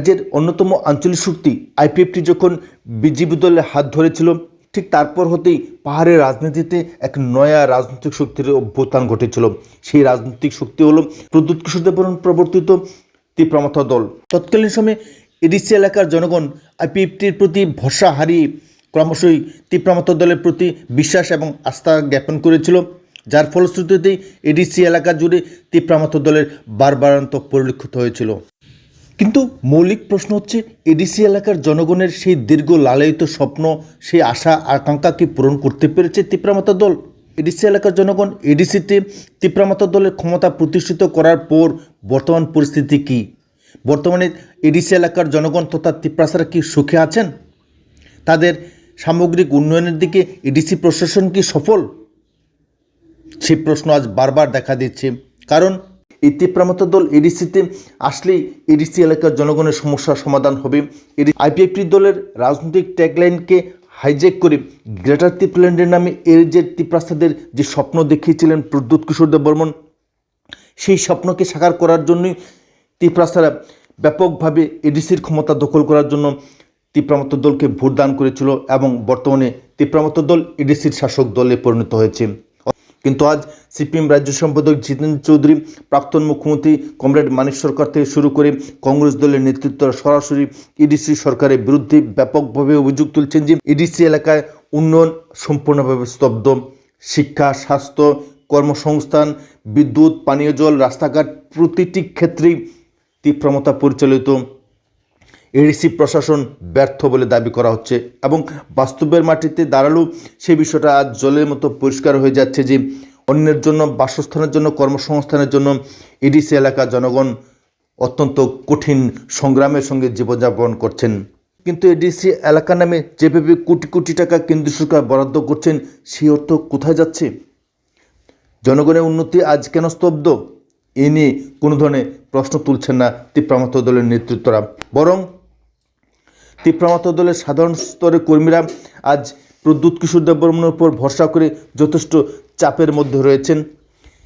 রাজ্যের অন্যতম আঞ্চলিক শক্তি আইপিএফটি যখন বিজেপি দলের হাত ধরেছিল, ঠিক তারপর হতেই পাহাড়ের রাজনীতিতে এক নয়া রাজনৈতিক শক্তির অভ্যুত্থান ঘটেছিল। সেই রাজনৈতিক শক্তি হলো প্রদ্যুৎ কিশোর প্রবর্তিত তীব্রমাথা দল। তৎকালীন সময়ে এডিসি এলাকার জনগণ আইপিএফটির প্রতি ভরসা হারিয়ে ক্রমশই তীব্রমাথা দলের প্রতি বিশ্বাস এবং আস্থা জ্ঞাপন করেছিল। যার ফলশ্রুতিতেই এডিসি এলাকা জুড়ে তীব্রমাথা দলের বারবারান্ত পরিলক্ষিত হয়েছিল। কিন্তু মৌলিক প্রশ্ন হচ্ছে, এডিসি এলাকার জনগণের সেই দীর্ঘ লালায়িত স্বপ্ন, সেই আশা, আকাঙ্ক্ষা কি পূরণ করতে পেরেছে তিপ্রামাতা দল? এডিসি এলাকার জনগণ এডিসিতে তিপ্রামাতা দলের ক্ষমতা প্রতিষ্ঠিত করার পর বর্তমান পরিস্থিতি কি? বর্তমানে এডিসি এলাকার জনগণ তথা তিপ্রাসারা কি সুখে আছেন? তাদের সামগ্রিক উন্নয়নের দিকে এডিসি প্রশাসন কি সফল? সেই প্রশ্ন আজ বারবার দেখা দিচ্ছে। কারণ এই তীব্রামত দল এডিসিতে আসলেই এডিসি এলাকার জনগণের সমস্যার সমাধান হবে। এডি আইপিএফটি দলের রাজনৈতিক ট্যাগলাইনকে হাইজ্যাক করে গ্রেটার ত্রিপুল্যান্ডের নামে এর যে ত্রিপ্রাসাদের যে স্বপ্ন দেখিয়েছিলেন প্রদ্যুৎ কিশোর দেব বর্মন, সেই স্বপ্নকে সাকার করার জন্যই ত্রিপ্রাসারা ব্যাপকভাবে এডিসির ক্ষমতা দখল করার জন্য তীব্রামত দলকে ভোটদান করেছিল এবং বর্তমানে তীব্রামত দল এডিসির শাসক দলে পরিণত হয়েছে। কিন্তু আজ সিপিএম রাজ্য সম্পাদক জিতেন চৌধুরী, প্রাক্তন মুখ্যমন্ত্রী কমরেড মানিক সরকার থেকে শুরু করে কংগ্রেস দলের নেতৃত্ব সরাসরি ইডিসি সরকারের বিরুদ্ধে ব্যাপকভাবে অভিযোগ তুলছেন যে ইডিসি এলাকায় উন্নয়ন সম্পূর্ণভাবে স্তব্ধ। শিক্ষা, স্বাস্থ্য, কর্মসংস্থান, বিদ্যুৎ, পানীয় জল, রাস্তাঘাট প্রতিটি ক্ষেত্রেই তীব্রমতা পরিচালিত। এডিসি প্রশাসন ব্যর্থ বলে দাবি করা হচ্ছে এবং বাস্তবের মাটিতে দাঁড়ালেও সেই বিষয়টা আজ জলের মতো পরিষ্কার হয়ে যাচ্ছে যে অন্যের জন্য, বাসস্থানের জন্য, কর্মসংস্থানের জন্য এডিসি এলাকা জনগণ অত্যন্ত কঠিন সংগ্রামের সঙ্গে জীবনযাপন করছেন। কিন্তু এডিসি এলাকা নামে যেভাবে কোটি কোটি টাকা কেন্দ্র সরকার বরাদ্দ করছেন, সেই অর্থ কোথায় যাচ্ছে? জনগণের উন্নতি আজ কেন স্তব্ধ? এ নিয়ে কোনো ধরনের প্রশ্ন তুলছেন না তীব্রামাত্র দলের নেতৃত্বরা। বরং তীব্রামাত্র দলের সাধারণ স্তরের কর্মীরা আজ প্রদ্যুৎ কিশোর দেববর্মনের উপর ভরসা করে যথেষ্ট চাপের মধ্যে রয়েছেন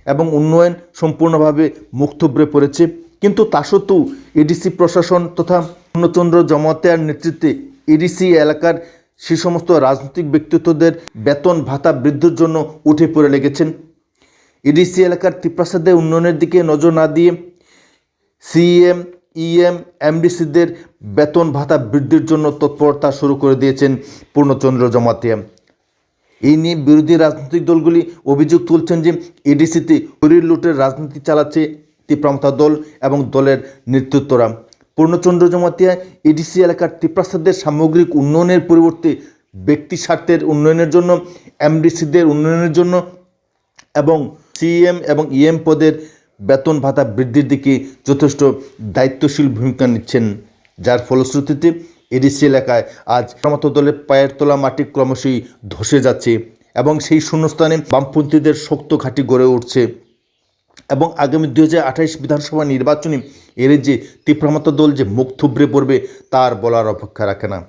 এবং উন্নয়ন সম্পূর্ণভাবে মুখ থুবড়ে পড়েছে। কিন্তু তা সত্ত্বেও এডিসি প্রশাসন তথা পূর্ণচন্দ্র জমাতেয়ার নেতৃত্বে এডিসি এলাকার সে সমস্ত রাজনৈতিক ব্যক্তিত্বদের বেতন ভাতা বৃদ্ধির জন্য উঠে পড়ে লেগেছেন। এডিসি এলাকার ত্রিপ্রাসাদের উন্নয়নের দিকে নজর না দিয়ে সিএম ইএম, এমডিসিদের বেতন ভাতা বৃদ্ধির জন্য তৎপরতা শুরু করে দিয়েছেন পূর্ণচন্দ্র জমাতিয়া। এই নিয়ে বিরোধী রাজনৈতিক দলগুলি অভিযোগ তুলছেন যে এডিসিতে শরীর লুটের রাজনীতি চালাচ্ছে তীব্রামতা দল এবং দলের নেতৃত্বরা। পূর্ণচন্দ্র জমাতিয়া এডিসি এলাকার ত্রিপ্রাসাদের সামগ্রিক উন্নয়নের পরিবর্তে ব্যক্তি স্বার্থের উন্নয়নের জন্য, এমডিসিদের উন্নয়নের জন্য এবং সিএম এবং ইএম পদের বেতন ভাতা বৃদ্ধির দিকে যথেষ্ট দায়িত্বশীল ভূমিকা নিচ্ছেন। যার ফলশ্রুতিতে এডিসি এলাকায় আজ সমত দলের পায়ের তোলা মাটি ক্রমশই ধসে যাচ্ছে এবং সেই শূন্যস্থানে বামপন্থীদের শক্ত ঘাঁটি গড়ে উঠছে। এবং আগামী দু বিধানসভা নির্বাচনে এর যে তীব্রমত দল যে মুখ থুবড়ে পড়বে, তার বলার অপেক্ষা রাখে না।